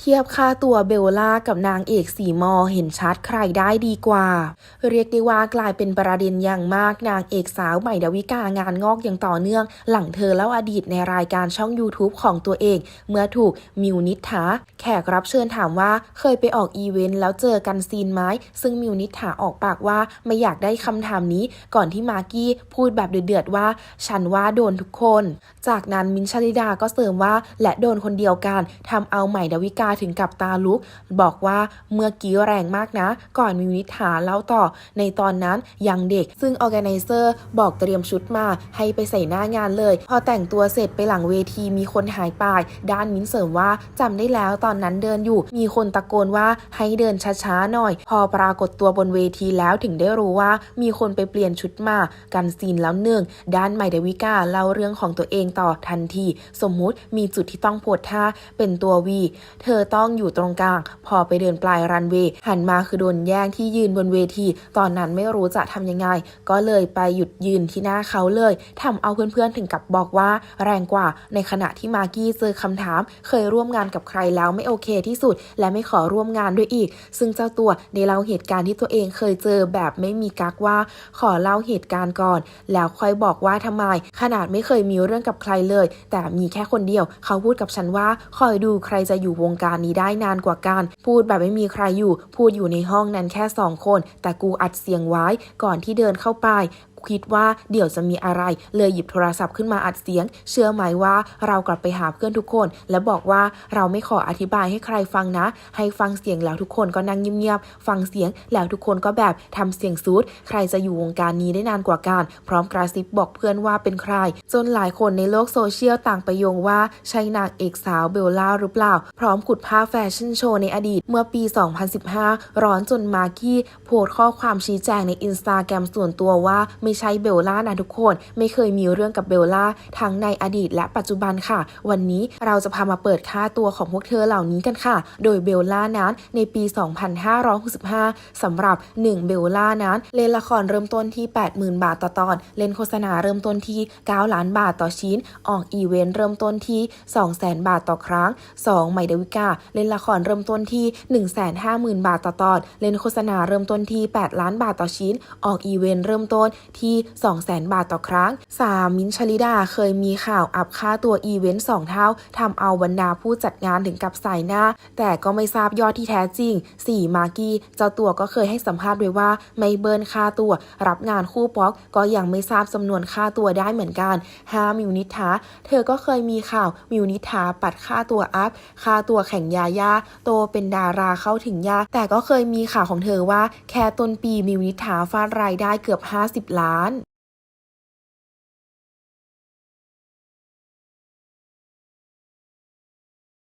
เทียบค่าตัวเบลล่ากับนางเอกสีมอเห็นชัดใครได้ดีกว่า เรียกได้ว่ากลายเป็นประเด็นอย่างมากนางเอกสาวใหม่ดาวิกางานงอกอย่างต่อเนื่อง หลังเธอเล่าอดีตในรายการช่อง YouTube ของตัวเอง เมื่อถูกมิวนิษฐาแขกรับเชิญถามว่าเคยไปออกอีเวนต์แล้วเจอกันซีนไหมซึ่งมิวนิษฐาออกปากว่าไม่อยากได้คำถามนี้ ก่อนที่มากกี้พูดแบบเดือดๆว่า ฉันว่าโดนทุกคน จากนั้นมินชลิดาก็เสริมว่าและโดนคนเดียวกันทำเอาใหม่ดาวิกาถึงกับตาลุก บอกว่าเมื่อกี้แรงมากนะ ก่อนมิวนิฐาเล่าต่อ ในตอนนั้นยังเด็ก ซึ่งออแกไนเซอร์บอกเตรียมชุดมา ให้ไปใส่หน้างานเลย พอแต่งตัวเสร็จไปหลังเวทีมีคนหายไป ด้านมิ้นเสริมว่าจำได้แล้วตอนนั้นเดินอยู่ มีคนตะโกนว่าให้เดินช้าๆหน่อย พอปรากฏตัวบนเวทีแล้วถึงได้รู้ว่ามีคนไปเปลี่ยนชุดมากันซีนแล้วหนึ่งด้านใหม่ดวิกาเล่าเรื่องของตัวเองต่อทันที สมมุติมีจุดที่ต้องโพดท่าเป็นตัววี เธอต้องอยู่ตรงกลาง พอไปเดินปลายรันเวย์หันมาคือโดนแย่งที่ยืนบนเวที ตอนนั้นไม่รู้จะทำยังไง ก็เลยไปหยุดยืนที่หน้าเขาเลยทำเอาเพื่อนๆถึงกับบอกว่า แรงกว่าในขณะที่มากกี้เจอคำถาม เคยร่วมงานกับใครแล้วไม่โอเคที่สุด และไม่ขอร่วมงานด้วยอีก ซึ่งเจ้าตัวได้เล่าเหตุการณ์ที่ตัวเองเคยเจอแบบไม่มีกักว่า ขอเล่าเหตุการณ์ก่อน แล้วค่อยบอกว่าทำไม ขนาดไม่เคยมีเรื่องกับใครเลย แต่มีแค่คนเดียว เขาพูดกับฉันว่าคอยดูใครจะอยู่วงการนี้ได้นานกว่าการ พูดแบบไม่มีใครอยู่ พูดอยู่ในห้องนั้นแค่สองคน แต่กูอัดเสียงไว้ก่อนที่เดินเข้าไป คิดว่าเดี๋ยวจะมีอะไร เลยหยิบโทรศัพท์ขึ้นมาอัดเสียง เชื่อไหมว่าเรากลับไปหาเพื่อนทุกคน และบอกว่าเราไม่ขออธิบายให้ใครฟังนะ ให้ฟังเสียงแล้วทุกคนก็นั่งเงียบๆฟังเสียงแล้วทุกคนก็แบบทำเสียงซูดใครจะอยู่วงการนี้ได้นานกว่ากันพร้อมกระซิบบอกเพื่อนว่าเป็นใคร จนหลายคนในโลกโซเชียลต่างไปโยงว่าใช่นางเอกสาวเบลล่าหรือเปล่า พร้อมขุดภาพแฟชั่นโชว์ในอดีตเมื่อปี 2015 ร้อนจนมากกี้โพสข้อความชี้แจงในอินสตาแกรมส่วนตัวว่าไม่ใช่เบลล่านะทุกคน ไม่เคยมีเรื่องกับเบลล่าทั้งในอดีตและปัจจุบันค่ะ วันนี้เราจะพามาเปิดค่าตัวของพวกเธอเหล่านี้กันค่ะ โดยเบลล่านั้นในปี 2565สำหรับ 1 เบลล่านั้นเล่นละครเริ่มต้นที่ 80,000 บาทต่อตอน เล่นโฆษณาเริ่มต้นที่ 9 ล้านบาทต่อชิ้น ออกอีเวนต์เริ่มต้นที่ 200,000 บาทต่อครั้ง 2. ใหม่ดวิกาเล่นละครเริ่มต้นที่ 150,000 บาทต่อตอน เล่นโฆษณาเริ่มต้นที่ 8 ล้านบาทต่อชิ้น ออกอีเวนต์เริ่มต้นที่ 200,000 บาทต่อครั้ง 3. มิ้นชลิดาเคยมีข่าวอัพค่าตัวอีเวนต์2เท่าทำเอาบรรดาผู้จัดงานถึงกับสายหน้า แต่ก็ไม่ทราบยอดที่แท้จริง 4. มากี้เจ้าตัวก็เคยให้สัมภาษณ์ไว้ว่าไม่เบิร์นค่าตัว รับงานคู่ป๊อก ก็ยังไม่ทราบจำนวนค่าตัวได้เหมือนกัน 5. มิวนิษฐาเธอก็เคยมีข่าวมิวนิษฐาปัดค่าตัวอัพ ค่าตัวแข่งยายาโตเป็นดาราเข้าถึงยากแต่ก็เคยมีข่าวของเธอว่า แค่ต้นปีมิวนิษฐาฟาดรายได้เกือบ 50 ล้านาน